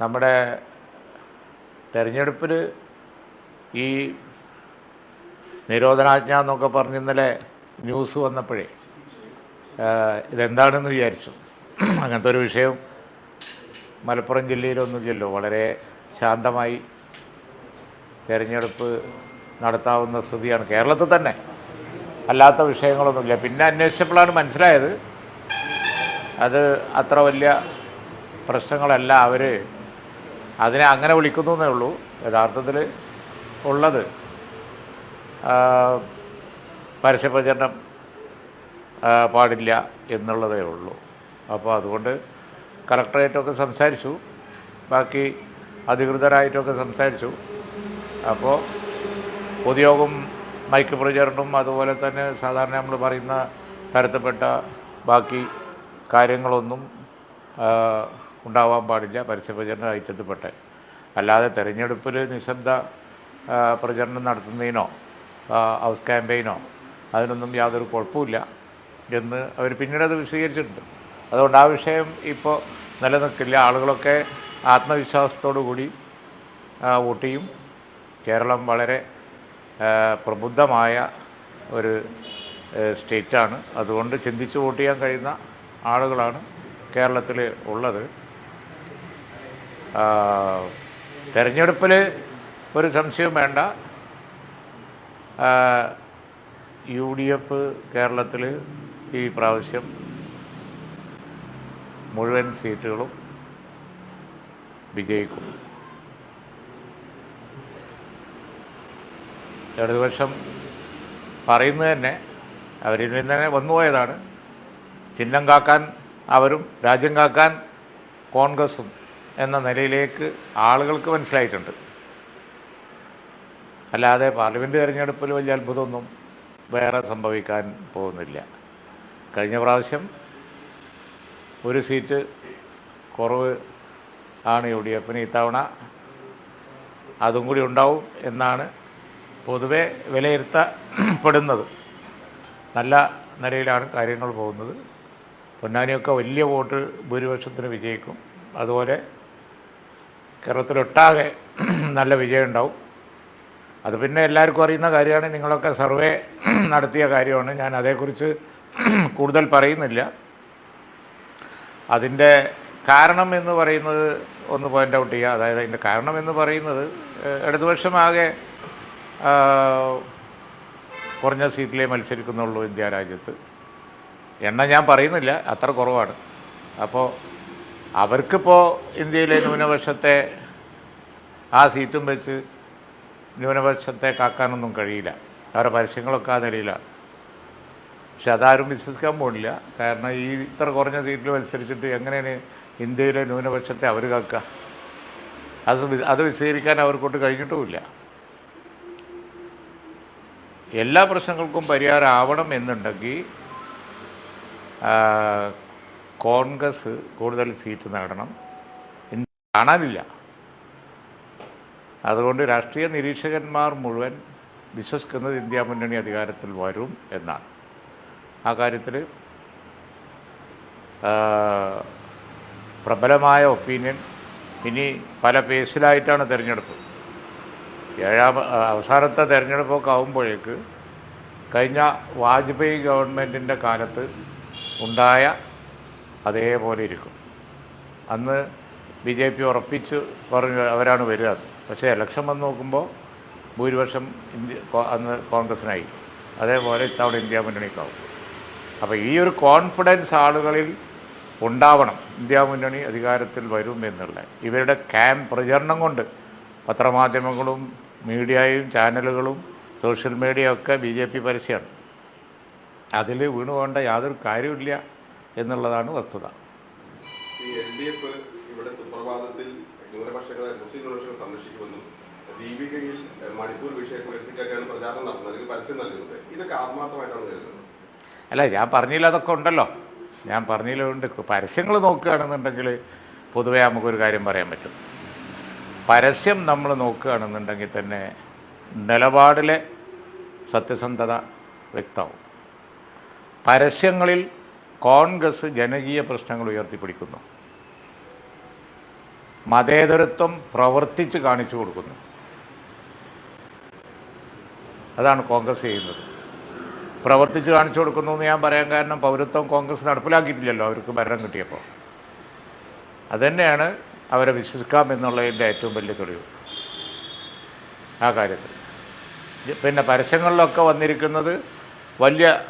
നമ്മുടെ തെരഞ്ഞെടുപ്പിൽ ഈ നിരോധനാജ്ഞ എന്നൊക്കെ പറഞ്ഞ് ഇന്നലെ ന്യൂസ് വന്നപ്പോഴേ ഇതെന്താണെന്ന് വിചാരിച്ചു. അങ്ങനത്തെ ഒരു വിഷയം മലപ്പുറം ജില്ലയിലൊന്നുമില്ലല്ലോ. വളരെ ശാന്തമായി തിരഞ്ഞെടുപ്പ് നടത്താവുന്ന സ്ഥിതിയാണ്. കേരളത്തിൽ തന്നെ അല്ലാത്ത വിഷയങ്ങളൊന്നുമില്ല. പിന്നെ അന്വേഷിച്ചപ്പോഴാണ് മനസ്സിലായത്. അത് അത്ര വലിയ പ്രശ്നങ്ങളല്ല. അവർ അതിനെ അങ്ങനെ വിളിക്കുന്നു എന്നേ ഉള്ളൂ. യഥാർത്ഥത്തിൽ ഉള്ളത് പരസ്യപ്രചരണം പാടില്ല എന്നുള്ളതേ ഉള്ളൂ. അപ്പോൾ അതുകൊണ്ട് കളക്ടറേറ്റൊക്കെ സംസാരിച്ചു ബാക്കി അധികൃതരായിട്ടൊക്കെ സംസാരിച്ചു. അപ്പോൾ പൊതുയോഗം മൈക്ക് പ്രചരണം അതുപോലെ തന്നെ സാധാരണ നമ്മൾ പറയുന്ന തരത്തിൽപ്പെട്ട ബാക്കി കാര്യങ്ങളൊന്നും ഉണ്ടാവാൻ പാടില്ല പരസ്യപ്രചരണ ഐറ്റത്തിൽപ്പെട്ട അല്ലാതെ തെരഞ്ഞെടുപ്പിൽ നിശബ്ദ പ്രചരണം നടത്തുന്നതിനോ ഹൗസ് ക്യാമ്പയിനോ അതിനൊന്നും യാതൊരു കുഴപ്പമില്ല എന്ന് അവർ പിന്നീട് അത് വിശദീകരിച്ചിട്ടുണ്ട്. അതുകൊണ്ട് ആ വിഷയം ഇപ്പോൾ നിലനിൽക്കില്ല. ആളുകളൊക്കെ ആത്മവിശ്വാസത്തോടു കൂടി വോട്ട് കേരളം വളരെ പ്രബുദ്ധമായ ഒരു സ്റ്റേറ്റാണ്. അതുകൊണ്ട് ചിന്തിച്ച് വോട്ട് ചെയ്യാൻ കഴിയുന്ന ആളുകളാണ് കേരളത്തിൽ ഉള്ളത്. തെരഞ്ഞെടുപ്പിൽ ഒരു സംശയവും വേണ്ട. യു ഡി എഫ് കേരളത്തിൽ ഈ പ്രാവശ്യം മുഴുവൻ സീറ്റുകളും വിജയിക്കും. ഇടതുപക്ഷം പറയുന്നത് തന്നെ അവരിൽ നിന്ന് തന്നെ വന്നുപോയതാണ് ചിഹ്നം കാക്കാൻ അവരും രാജ്യം കാക്കാൻ കോൺഗ്രസും എന്ന നിലയിലേക്ക് ആളുകൾക്ക് മനസ്സിലായിട്ടുണ്ട്. അല്ലാതെ പാർലമെന്റ് തിരഞ്ഞെടുപ്പിൽ വലിയ അത്ഭുതമൊന്നും വേറെ സംഭവിക്കാൻ പോകുന്നില്ല. കഴിഞ്ഞ പ്രാവശ്യം ഒരു സീറ്റ് കുറവ് ആണ് യു ഡി എഫിന് ഇത്തവണ. അതും കൂടി ഉണ്ടാവും എന്നാണ് പൊതുവെ വിലയിരുത്തപ്പെടുന്നത്. നല്ല നിലയിലാണ് കാര്യങ്ങൾ പോകുന്നത്. പൊന്നാനിയൊക്കെ വലിയ വോട്ട് ഭൂരിപക്ഷത്തിന് വിജയിക്കും. അതുപോലെ കേരളത്തിലൊട്ടാകെ നല്ല വിജയം ഉണ്ടാവും അത് പിന്നെ എല്ലാവർക്കും അറിയുന്ന കാര്യമാണ് നിങ്ങളൊക്കെ സർവേ നടത്തിയ കാര്യമാണ്. ഞാൻ അതേക്കുറിച്ച് കൂടുതൽ പറയുന്നില്ല. അതിന്റെ കാരണം എന്ന് പറയുന്നത് ഒന്ന് പോയിന്റ് ഔട്ട് ചെയ്യുക. അതായത് അതിന്റെ കാരണം എന്ന് പറയുന്നത് ഇടതുപക്ഷമാകെ കുറഞ്ഞ സീറ്റിലേ മത്സരിക്കുന്നുള്ളൂ ഇന്ത്യ രാജ്യത്ത്. എണ്ണ ഞാൻ പറയുന്നില്ല അത്ര കുറവാണ്. അപ്പോൾ അവർക്കിപ്പോൾ ഇന്ത്യയിലെ ന്യൂനപക്ഷത്തെ ആ സീറ്റും വെച്ച് ന്യൂനപക്ഷത്തെ കാക്കാനൊന്നും കഴിയില്ല. അവരുടെ പരസ്യങ്ങളൊക്കെ ആ നിലയിലാണ് പക്ഷെ അതാരും വിശ്വസിക്കാൻ പോണില്ല. കാരണം ഈ ഇത്ര കുറഞ്ഞ സീറ്റിൽ മത്സരിച്ചിട്ട് എങ്ങനെയാണ് ഇന്ത്യയിലെ ന്യൂനപക്ഷത്തെ അവർ കാക്കുക അത് അത് വിശദീകരിക്കാൻ അവർക്കൊട്ട് കഴിഞ്ഞിട്ടുമില്ല. എല്ലാ പ്രശ്നങ്ങൾക്കും പരിഹാരം ആവണം എന്നുണ്ടെങ്കിൽ കോൺഗ്രസ് കൂടുതൽ സീറ്റ് നേടണം എന്ന് കാണാനില്ല. അതുകൊണ്ട് രാഷ്ട്രീയ നിരീക്ഷകന്മാർ മുഴുവൻ വിശ്വസിക്കുന്നത് ഇന്ത്യ മുന്നണി അധികാരത്തിൽ വരും എന്നാണ്. ആ കാര്യത്തിൽ പ്രബലമായ ഒപ്പീനിയൻ ഇനി പല പേസിലായിട്ടാണ് തിരഞ്ഞെടുപ്പ്. ഏഴാം അവസാനത്തെ തിരഞ്ഞെടുപ്പൊക്കെ ആകുമ്പോഴേക്ക് കഴിഞ്ഞ വാജ്പേയി ഗവൺമെന്റിന്റെ കാലത്ത് ഉണ്ടായ അതേപോലെ ഇരിക്കും. അന്ന് ബി ജെ പി ഉറപ്പിച്ച് പറഞ്ഞു അവരാണ് വരിക. പക്ഷേ ഇലക്ഷൻ വന്ന് നോക്കുമ്പോൾ ഭൂരിപക്ഷം ഇന്ത്യ അന്ന് കോൺഗ്രസിനായി. അതേപോലെ ഇത്തവണ ഇന്ത്യ മുന്നണിക്കാവും. അപ്പോൾ ഈ ഒരു കോൺഫിഡൻസ് ആളുകളിൽ ഉണ്ടാവണം. ഇന്ത്യ മുന്നണി അധികാരത്തിൽ വരും എന്നുള്ള. ഇവരുടെ ക്യാമ്പ് പ്രചരണം കൊണ്ട് പത്രമാധ്യമങ്ങളും മീഡിയയും ചാനലുകളും സോഷ്യൽ മീഡിയ ഒക്കെ ബി ജെ പി പരസ്യമാണ് അതിൽ വീണു പോകേണ്ട യാതൊരു കാര്യമില്ല എന്നുള്ളതാണ് വസ്തുത. ഇവിടെ സുപ്രഭാതത്തിൽ ന്യൂനപക്ഷങ്ങളെ മുസ്ലിം ന്യൂനപക്ഷങ്ങളെ സംരക്ഷിക്കുമെന്നും ദീപികയിൽ മണിപ്പൂർ വിഷയം പ്രചാരണം നടത്തുന്നത് അല്ലെങ്കിൽ പരസ്യം നൽകുന്നത് ഇതൊക്കെ ആത്മാർത്ഥമായിട്ടാണ് കരുതുന്നത്. അല്ല ഞാൻ പറഞ്ഞില്ല അതൊക്കെ ഉണ്ടല്ലോ. ഞാൻ പറഞ്ഞില്ലുണ്ട് പരസ്യങ്ങൾ നോക്കുകയാണെന്നുണ്ടെങ്കിൽ പൊതുവേ നമുക്കൊരു കാര്യം പറയാൻ പറ്റും. പരസ്യം നമ്മൾ നോക്കുകയാണെന്നുണ്ടെങ്കിൽ തന്നെ നിലപാടിലെ സത്യസന്ധത വ്യക്തമാവും. പരസ്യങ്ങളിൽ കോൺഗ്രസ് ജനകീയ പ്രശ്നങ്ങൾ ഉയർത്തിപ്പിടിക്കുന്നു. മതേതരത്വം പ്രവർത്തിച്ച് കാണിച്ചു കൊടുക്കുന്നു. അതാണ് കോൺഗ്രസ് ചെയ്യുന്നത്. പ്രവർത്തിച്ച് കാണിച്ചു കൊടുക്കുന്നു എന്ന് ഞാൻ പറയാൻ കാരണം പൗരത്വം കോൺഗ്രസ് നടപ്പിലാക്കിയിട്ടില്ലല്ലോ അവർക്ക് ഭരണം കിട്ടിയപ്പോൾ. അതുതന്നെയാണ് അവരെ വിശ്വസിക്കാം എന്നുള്ളതിന്റെ ഏറ്റവും വലിയ തെളിവ് ആ കാര്യത്തിൽ. പിന്നെ പരസ്യങ്ങളിലൊക്കെ വന്നിരിക്കുന്നത് വലിയ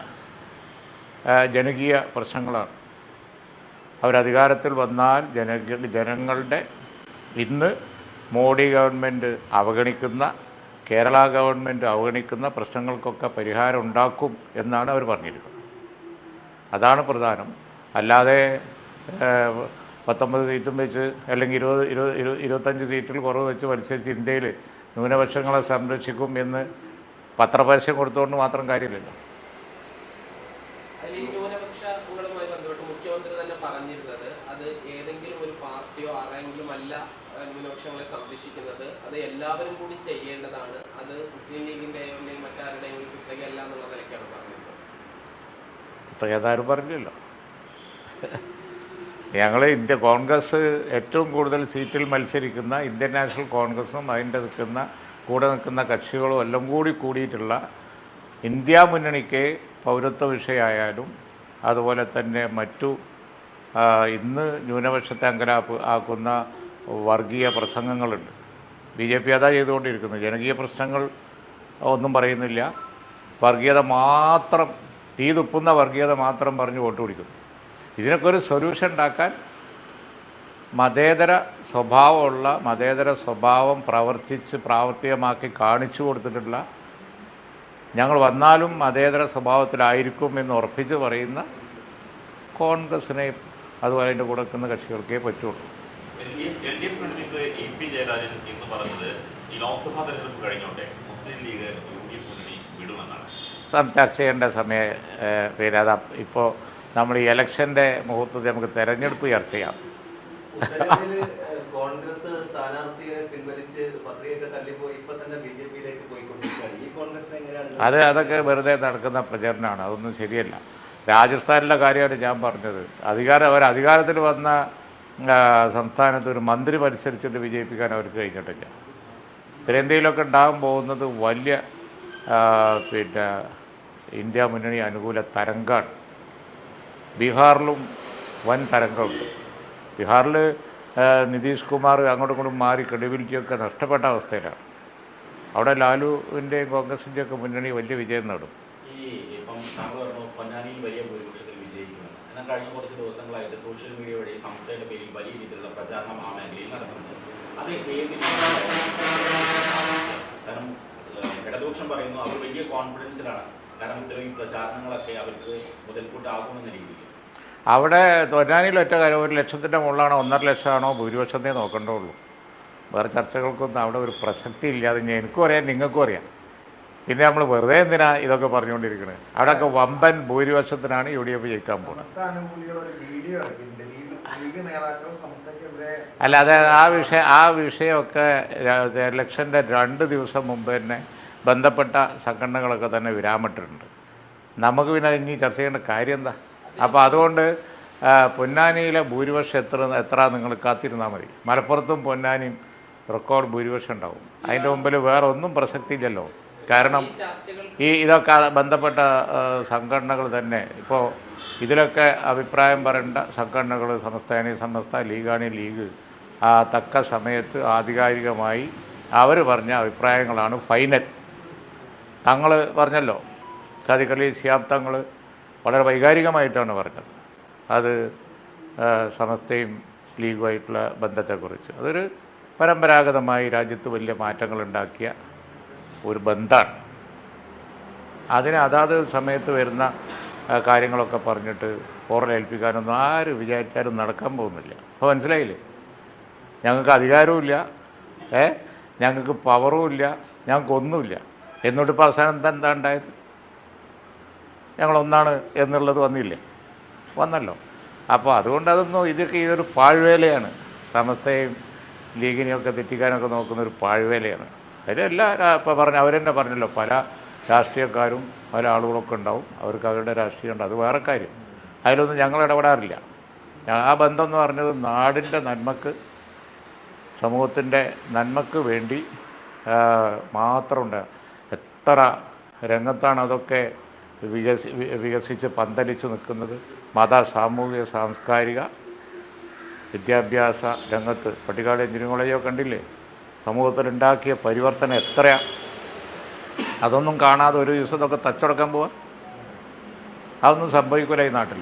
ജനകീയ പ്രശ്നങ്ങളാണ്. അവരധികാരത്തിൽ വന്നാൽ ജന ജനങ്ങളുടെ ഇന്ന് മോഡി ഗവൺമെന്റ് അവഗണിക്കുന്ന കേരള ഗവൺമെന്റ് അവഗണിക്കുന്ന പ്രശ്നങ്ങൾക്കൊക്കെ പരിഹാരം ഉണ്ടാക്കും എന്നാണ് അവർ പറഞ്ഞിരിക്കുന്നത്. അതാണ് പ്രധാനം. അല്ലാതെ പത്തൊമ്പത് സീറ്റും വെച്ച് അല്ലെങ്കിൽ ഇരുപത് ഇരുപത് ഇരു- ഇരുപത്തഞ്ച് സീറ്റിൽ കുറവ് വെച്ച് മത്സരിച്ച് ഇന്ത്യയിൽ ന്യൂനപക്ഷങ്ങളെ സംരക്ഷിക്കും എന്ന് പത്രപരസ്യം കൊടുത്തുകൊണ്ട് മാത്രം കാര്യമില്ലല്ലോ. അതിൽ ഈ കൂടുതലുമായി ബന്ധപ്പെട്ട് മുഖ്യമന്ത്രി തന്നെ പറഞ്ഞിരുന്നത് അത് ഏതെങ്കിലും ഒരു പാർട്ടിയോ ആരെങ്കിലും അല്ല ന്യൂനപക്ഷങ്ങളെ സംരക്ഷിക്കുന്നത്. അത് എല്ലാവരും കൂടി ചെയ്യേണ്ടതാണ്. അത് മുസ്ലിം ലീഗിന്റെയോ അല്ലെങ്കിൽ മറ്റാരുടെയും ഒരു കുത്തകയല്ല എന്നുള്ള നിലയ്ക്കാണ് പറഞ്ഞിരുന്നത്. ഏതാരും പറഞ്ഞില്ലല്ലോ. ഞങ്ങൾ ഇന്ത്യ കോൺഗ്രസ് ഏറ്റവും കൂടുതൽ സീറ്റിൽ മത്സരിക്കുന്ന ഇന്ത്യൻ നാഷണൽ കോൺഗ്രസും അതിന്റെ നിൽക്കുന്ന കൂടെ നിൽക്കുന്ന കക്ഷികളും എല്ലാം കൂടി കൂടിയിട്ടുള്ള ഇന്ത്യ മുന്നണിക്ക് പൗരത്വ വിഷയമായാലും അതുപോലെ തന്നെ മറ്റു ഇന്ന് ന്യൂനപക്ഷത്തെ അങ്കലാപ്പ് ആക്കുന്ന വർഗീയ പ്രസംഗങ്ങളുണ്ട്. ബി ജെ പി അതാ ചെയ്തുകൊണ്ടിരിക്കുന്നത്. ജനകീയ പ്രശ്നങ്ങൾ ഒന്നും പറയുന്നില്ല. വർഗീയത മാത്രം തീ തുപ്പുന്ന വർഗീയത മാത്രം പറഞ്ഞ് വോട്ട് പിടിക്കുന്നു ഇതിനൊക്കെ ഒരു സൊല്യൂഷൻ ഉണ്ടാക്കാൻ മതേതര സ്വഭാവമുള്ള മതേതര സ്വഭാവം പ്രവർത്തിച്ച് പ്രാവർത്തികമാക്കി കാണിച്ചു കൊടുത്തിട്ടുള്ള ഞങ്ങൾ വന്നാലും മതേതര സ്വഭാവത്തിലായിരിക്കും എന്ന് ഉറപ്പിച്ച് പറയുന്ന കോൺഗ്രസിനെ അതുപോലെ അതിന്റെ കൂടെ നിൽക്കുന്ന കക്ഷികൾക്കേ പറ്റുള്ളൂ. എൽ ഡി എഫ് മുന്നണിക്ക് ഇ പി ജയരാജൻ ഇന്ന് പറഞ്ഞത് ഈ ലോക്സഭാ തെരഞ്ഞെടുപ്പ് കഴിഞ്ഞോട്ടെ Muslim League U D F മുന്നണി വിടുമെന്നാണ്. സം ചർച്ച ചെയ്യേണ്ട സമയ വരാതെ പിന്നെ ഇപ്പോൾ നമ്മൾ ഈ ഇലക്ഷന്റെ മുഹൂർത്തത്തിൽ നമുക്ക് തെരഞ്ഞെടുപ്പ് ചർച്ച ചെയ്യാം. കോൺഗ്രസ് സ്ഥാനാർത്ഥിയെ പിൻവലിച്ച് തള്ളിപ്പോയി ഇപ്പൊ തന്നെ ബി ജെ പിയിലേക്ക് പോയിക്കൊണ്ടിരിക്കുകയാണ് ഈ കോൺഗ്രസിനെ എങ്ങനെയാണ് അത് അതൊക്കെ വെറുതെ നടക്കുന്ന പ്രചരണമാണ്. അതൊന്നും ശരിയല്ല. രാജസ്ഥാനിലെ കാര്യമാണ് ഞാൻ പറഞ്ഞത്. അധികാര അവർ അധികാരത്തിൽ വന്ന സംസ്ഥാനത്ത് ഒരു മന്ത്രി മത്സരിച്ചിട്ട് വിജയിപ്പിക്കാൻ അവർക്ക് കഴിഞ്ഞിട്ടില്ല. ഉത്തരേന്ത്യയിലൊക്കെ ഉണ്ടാകാൻ പോകുന്നത് വലിയ പിന്നെ ഇന്ത്യ മുന്നണി അനുകൂല തരംഗമാണ് ബീഹാറിലും വൻ തരംഗമുണ്ട്. ബീഹാറിൽ നിതീഷ് കുമാർ അങ്ങോട്ടും ഇങ്ങോട്ടും മാറി ക്രെഡിബിലിറ്റിയൊക്കെ നഷ്ടപ്പെട്ട അവസ്ഥയിലാണ്. അവിടെ ലാലുവിന്റെയും കോൺഗ്രസിന്റെയൊക്കെ മുന്നണി വലിയ വിജയം നേടും. ഈ ഇപ്പം പറഞ്ഞു പൊന്നാനിയിൽ വലിയ ഭൂരിപക്ഷത്തിൽ വിജയിക്കുമെന്ന് എന്നാൽ കഴിഞ്ഞ കുറച്ച് ദിവസങ്ങളായിട്ട് സോഷ്യൽ മീഡിയ വഴി സംസ്ഥയുടെ പേരിൽ വലിയ രീതിയിലുള്ള പ്രചാരണം ആ മേഖലയിൽ നടക്കുന്നുണ്ട്. അത് ഏത് രീതിയിലാണ്? കാരണം ഏഹ്, ഇടതുപക്ഷം പറയുന്നു അവർ വലിയ കോൺഫിഡൻസിലാണ്. കാരണം ഇത്രയും പ്രചാരണങ്ങളൊക്കെ അവർക്ക് മുതൽക്കൂട്ടാകുമെന്ന രീതിയിൽ. അവിടെ തൊന്നാനിയിൽ ഒറ്റ കാര്യം ഒരു ലക്ഷത്തിന്റെ മുകളിലാണോ ഒന്നര ലക്ഷമാണോ ഭൂരിപക്ഷത്തെ നോക്കേണ്ടുള്ളൂ വേറെ ചർച്ചകൾക്കൊന്നും അവിടെ ഒരു പ്രസക്തി ഇല്ലാതെ ഞാൻ എനിക്കും അറിയാം നിങ്ങൾക്കും അറിയാം. പിന്നെ നമ്മൾ വെറുതെ എന്തിനാ ഇതൊക്കെ പറഞ്ഞുകൊണ്ടിരിക്കുന്നത് അവിടെയൊക്കെ വമ്പൻ ഭൂരിപക്ഷത്തിനാണ് യു ഡി എഫ് ജയിക്കാൻ പോകുന്നത് അല്ല അതെ ആ വിഷയം ആ വിഷയമൊക്കെ ഇലക്ഷന്റെ രണ്ട് ദിവസം മുമ്പ് തന്നെ ബന്ധപ്പെട്ട സംഘടനകളൊക്കെ തന്നെ വിരാമിട്ടിട്ടുണ്ട്. നമുക്ക് പിന്നെ ഇനി ചർച്ച ചെയ്യേണ്ട കാര്യം എന്താ? അപ്പോൾ അതുകൊണ്ട് പൊന്നാനിയിലെ ഭൂരിപക്ഷം എത്ര എത്ര നിങ്ങൾ കാത്തിരുന്നാൽ മതി. മലപ്പുറത്തും പൊന്നാനിയും റെക്കോർഡ് ഭൂരിപക്ഷം ഉണ്ടാവും. അതിന്റെ മുമ്പിൽ വേറെ ഒന്നും പ്രസക്തിയില്ലല്ലോ. കാരണം ഈ ഇതൊക്കെ ബന്ധപ്പെട്ട സംഘടനകൾ തന്നെ. ഇപ്പോൾ ഇതിലൊക്കെ അഭിപ്രായം പറയേണ്ട സംഘടനകൾ സംസ്ഥാന സംസ്ഥ ലീഗാണി ലീഗ് ആ തക്ക സമയത്ത് ആധികാരികമായി അവർ പറഞ്ഞ അഭിപ്രായങ്ങളാണ് ഫൈനൽ. തങ്ങൾ പറഞ്ഞല്ലോ സാദിഖ് അലി സിയാബ് തങ്ങൾ വളരെ വൈകാരികമായിട്ടാണ് പറഞ്ഞത്. അത് സമസ്തയും ലീഗുമായിട്ടുള്ള ബന്ധത്തെക്കുറിച്ച്. അതൊരു പരമ്പരാഗതമായി രാജ്യത്ത് വലിയ മാറ്റങ്ങൾ ഉണ്ടാക്കിയ ഒരു ബന്ധമാണ് അതിന് അതാത് സമയത്ത് വരുന്ന കാര്യങ്ങളൊക്കെ പറഞ്ഞിട്ട് ഓറലേൽപ്പിക്കാനൊന്നും ആര് വിചാരിച്ചാലും നടക്കാൻ പോകുന്നില്ല. അപ്പോൾ മനസ്സിലായില്ലേ? ഞങ്ങൾക്ക് അധികാരവും ഏ? ഞങ്ങൾക്ക് പവറും ഇല്ല ഞങ്ങൾക്കൊന്നുമില്ല. എന്നിട്ടിപ്പോൾ അവസാനം എന്താ ഉണ്ടായത്? ഞങ്ങളൊന്നാണ് എന്നുള്ളത് വന്നില്ലേ? വന്നല്ലോ. അപ്പോൾ അതുകൊണ്ട് അതൊന്നും ഇതൊക്കെ ഇതൊരു പാഴ്വേലയാണ്. സമസ്തയും ലീഗിനെയൊക്കെ തെറ്റിക്കാനൊക്കെ നോക്കുന്ന ഒരു പാഴ്വേലയാണ്. അതിലെല്ലാ ഇപ്പോൾ പറഞ്ഞ അവരെന്നെ പറഞ്ഞല്ലോ പല രാഷ്ട്രീയക്കാരും പല ആളുകളൊക്കെ ഉണ്ടാവും. അവർക്ക് അവരുടെ രാഷ്ട്രീയം ഉണ്ട്. അത് വേറെ കാര്യം. അതിലൊന്നും ഞങ്ങൾ ഇടപെടാറില്ല. ആ ബന്ധം എന്ന് പറഞ്ഞത് നാടിന്റെ നന്മക്ക് സമൂഹത്തിന്റെ നന്മക്ക് വേണ്ടി മാത്രമുണ്ട്. എത്ര രംഗത്താണ് അതൊക്കെ വികസി വികസിച്ച് പന്തലിച്ച് നിൽക്കുന്നത്? മത സാമൂഹിക സാംസ്കാരിക വിദ്യാഭ്യാസ രംഗത്ത് പട്ടിക്കാട് എഞ്ചിനീയറിംഗ് കോളേജോ കണ്ടില്ലേ? സമൂഹത്തിലുണ്ടാക്കിയ പരിവർത്തനം എത്രയാണ് അതൊന്നും കാണാതെ ഒരു ദിവസം ഇതൊക്കെ തച്ചടക്കാൻ പോവാ. അതൊന്നും സംഭവിക്കില്ല ഈ നാട്ടിൽ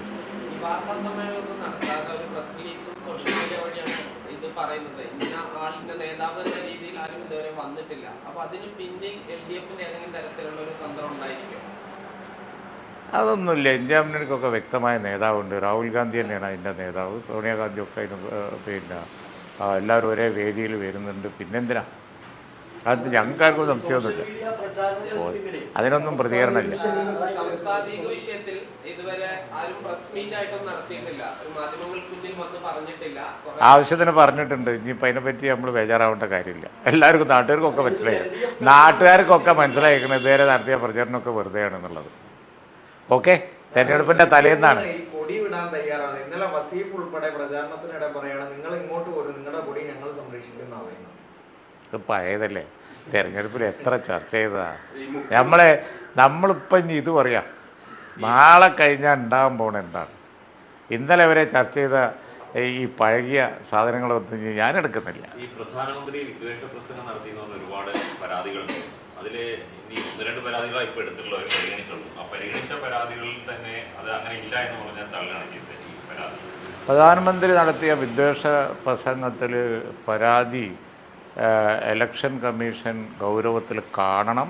വന്നിട്ടില്ല. അപ്പൊ അതിന് പിന്നിൽ എൽ ഡി എഫിന്റെ ഏതെങ്കിലും തരത്തിലുള്ള ഒരു തന്ത്രം ഉണ്ടായിരിക്കും അതൊന്നുമില്ല. ഇന്ത്യ മുന്നണിക്കൊക്കെ വ്യക്തമായ നേതാവുണ്ട്. രാഹുൽ ഗാന്ധി തന്നെയാണ് അതിന്റെ നേതാവ്. സോണിയാഗാന്ധിയൊക്കെ അതിന് പിന്നെ എല്ലാവരും ഒരേ വേദിയിൽ വരുന്നുണ്ട്. പിന്നെന്തിനാ? അത് ഞങ്ങൾക്കാർക്കും സംശയമൊന്നുമില്ല അതിനൊന്നും പ്രതികരണമില്ല. ആവശ്യത്തിന് പറഞ്ഞിട്ടുണ്ട്. ഇനിയിപ്പോൾ അതിനെപ്പറ്റി നമ്മൾ ബേജാറാവേണ്ട കാര്യമില്ല. എല്ലാവർക്കും നാട്ടുകാർക്കൊക്കെ മനസ്സിലായി. നാട്ടുകാർക്കൊക്കെ മനസ്സിലായിരിക്കണം ഇതുവരെ നടത്തിയ പ്രചരണമൊക്കെ വെറുതെയാണെന്നുള്ളത്. ഓക്കെ തെരഞ്ഞെടുപ്പിന്റെ തലേന്നാണ്. ഈ കൊടി വിടാൻ തയ്യാറാണ്. ഇന്നലെ വസീഫ് ഉൾപ്പെടെ പ്രചാരണത്തിനിടെ പറയാണ് നിങ്ങൾ ഇങ്ങോട്ട് പോരും നിങ്ങളുടെ കൊടി ഞങ്ങൾ സംരക്ഷിക്കുന്ന പഴയതല്ലേ? തെരഞ്ഞെടുപ്പിൽ എത്ര ചർച്ച ചെയ്തതാ? നമ്മളെ നമ്മളിപ്പം ഇനി ഇത് പറയാം. നാളെ കഴിഞ്ഞാൽ ഉണ്ടാകാൻ പോണ എന്താണ്? ഇന്നലെ വരെ ചർച്ച ചെയ്ത ഈ പഴകിയ സാധനങ്ങളൊന്നും ഞാൻ എടുക്കുന്നില്ല. ഈ പ്രധാനമന്ത്രി വിദ്വേഷ പ്രസംഗം നടത്തിയെന്ന് പറഞ്ഞ ഒരുപാട് പരാതികളുണ്ട്. അതിൽ ഇനി ഒന്ന് രണ്ട് പരാതികളാണ് ഇപ്പോൾ എടുത്തിട്ടുള്ളത് അവർ പരിഗണിച്ചുള്ളൂ. ആ പരിഗണിച്ച പരാതികളിൽ തന്നെ അത് അങ്ങനെ ഇല്ല എന്ന് പറഞ്ഞാൽ തള്ളുകയാണ് ചെയ്തത് ഈ പരാതി. പ്രധാനമന്ത്രി നടത്തിയ വിദ്വേഷ പ്രസംഗത്തിൽ പരാതി എലക്ഷൻ കമ്മീഷൻ ഗൗരവത്തിൽ കാണണം.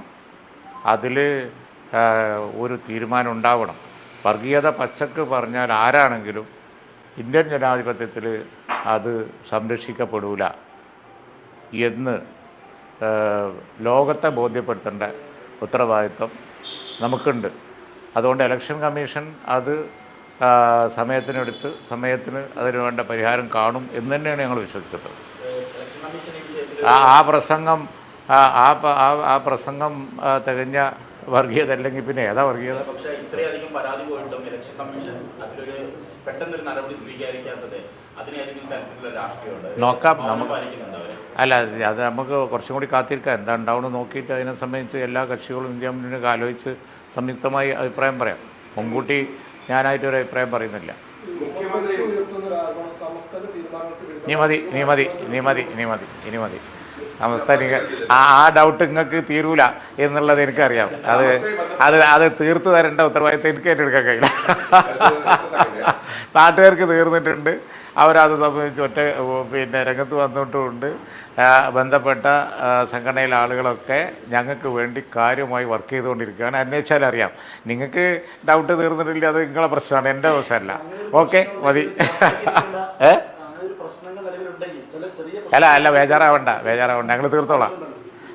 അതിൽ ഒരു തീരുമാനം ഉണ്ടാവണം. വർഗീയത പച്ചക്ക് പറഞ്ഞാൽ ആരാണെങ്കിലും ഇന്ത്യൻ ജനാധിപത്യത്തിൽ അത് സംരക്ഷിക്കപ്പെടൂല എന്ന് ലോകത്തെ ബോധ്യപ്പെടുത്തേണ്ട ഉത്തരവാദിത്വം നമുക്കുണ്ട്. അതുകൊണ്ട് ഇലക്ഷൻ കമ്മീഷൻ അത് സമയത്തിനെടുത്ത് സമയത്തിന് അതിന് വേണ്ട പരിഹാരം കാണും എന്ന് തന്നെയാണ് ഞങ്ങൾ വിശ്വസിക്കുന്നത്. ആ ആ പ്രസംഗം ആ ആ പ്രസംഗം തികഞ്ഞ വർഗീയത അല്ലെങ്കിൽ പിന്നെ ഏതാ വർഗീയത? നോക്കാം, നമുക്ക് അല്ല അത് നമുക്ക് കുറച്ചും കൂടി കാത്തിരിക്കാം. എന്താ ഉണ്ടാവണമെന്ന് നോക്കിയിട്ട് അതിനെ സംബന്ധിച്ച് എല്ലാ കക്ഷികളും ഇന്ത്യ മുന്നണിയൊക്കെ ആലോചിച്ച് സംയുക്തമായി അഭിപ്രായം പറയാം. മുൻകൂട്ടി ഞാനായിട്ട് ഒരു അഭിപ്രായം പറയുന്നില്ല. നിയമതി നീ മതി നീ മതി നീ മതി നീ മതി ഇനി മതി. അവസ്ഥ നിങ്ങൾ ആ ആ ഡൗട്ട് നിങ്ങൾക്ക് തീരൂല എന്നുള്ളത് എനിക്കറിയാം. അത് അത് അത് തീർത്ത് തരേണ്ട ഉത്തരവാദിത്തം എനിക്ക് ഏറ്റെടുക്കാൻ കഴിയില്ല. നാട്ടുകാർക്ക് തീർന്നിട്ടുണ്ട്. അവരത് സംബന്ധിച്ച് ഒറ്റ പിന്നെ രംഗത്ത് വന്നിട്ടുമുണ്ട്. ബന്ധപ്പെട്ട സംഘടനയിലെ ആളുകളൊക്കെ ഞങ്ങൾക്ക് വേണ്ടി കാര്യമായി വർക്ക് ചെയ്തുകൊണ്ടിരിക്കുകയാണ്. അന്വേഷിച്ചാൽ അറിയാം. നിങ്ങൾക്ക് ഡൗട്ട് തീർന്നിട്ടില്ല അത് നിങ്ങളെ പ്രശ്നമാണ്. എന്റെ പ്രശ്നമല്ല. ഓക്കെ മതി. ഏ? അല്ല അല്ല ബേജാറാവണ്ട ബേജാറാവണ്ട. ഞങ്ങൾ തീർത്തോളാം.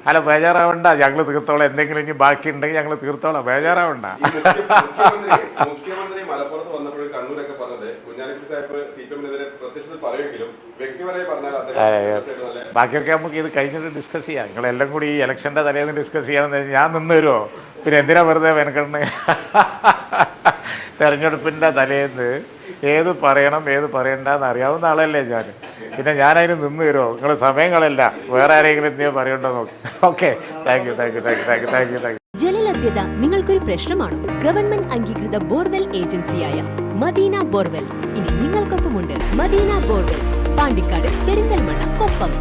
അല്ല ബേജാറാവണ്ട. ഞങ്ങൾ തീർത്തോളാം. എന്തെങ്കിലും ഇനി ബാക്കി ഉണ്ടെങ്കിൽ ഞങ്ങൾ തീർത്തോളാം. ബേജാറാവണ്ട. മുഖ്യമന്ത്രി മലപ്പുറത്ത് ബാക്കിയൊക്കെ നമുക്ക് ഇത് കഴിഞ്ഞിട്ട് ഡിസ്കസ് ചെയ്യാം. നിങ്ങളെല്ലാം കൂടി ഈ ഇലക്ഷന്റെ തലേന്ന് ഡിസ്കസ് ചെയ്യാമെന്ന് ഞാൻ നിന്ന് വരുമോ പിന്നെ എന്തിനാ വെറുതെ വെനക്കണ് തെരഞ്ഞെടുപ്പിന്റെ തലേന്ന് ഏത് പറയണം ഏത് പറയണ്ടെന്ന് അറിയാവുന്ന ആളല്ലേ ഞാൻ. പിന്നെ ഞാനതിന് നിന്ന് തരുമോ നിങ്ങൾ സമയങ്ങളല്ല. വേറെ ആരെങ്കിലും എന്തെങ്കിലും പറയണ്ടോ നോക്കി. Okay thank you thank you thank you thank you thank you thank you ജലലഭ്യത നിങ്ങൾക്കൊരു പ്രശ്നമാണോ. ഗവൺമെന്റ് അംഗീകൃത ബോർവെൽ ഏജൻസിയായ മദീന ബോർവെൽസ് ഇനി നിങ്ങൾക്കൊപ്പമുണ്ട് മദീന ബോർവെൽസ് പാണ്ടിക്കാട് പെരിന്തൽമണ്ണ കൊപ്പം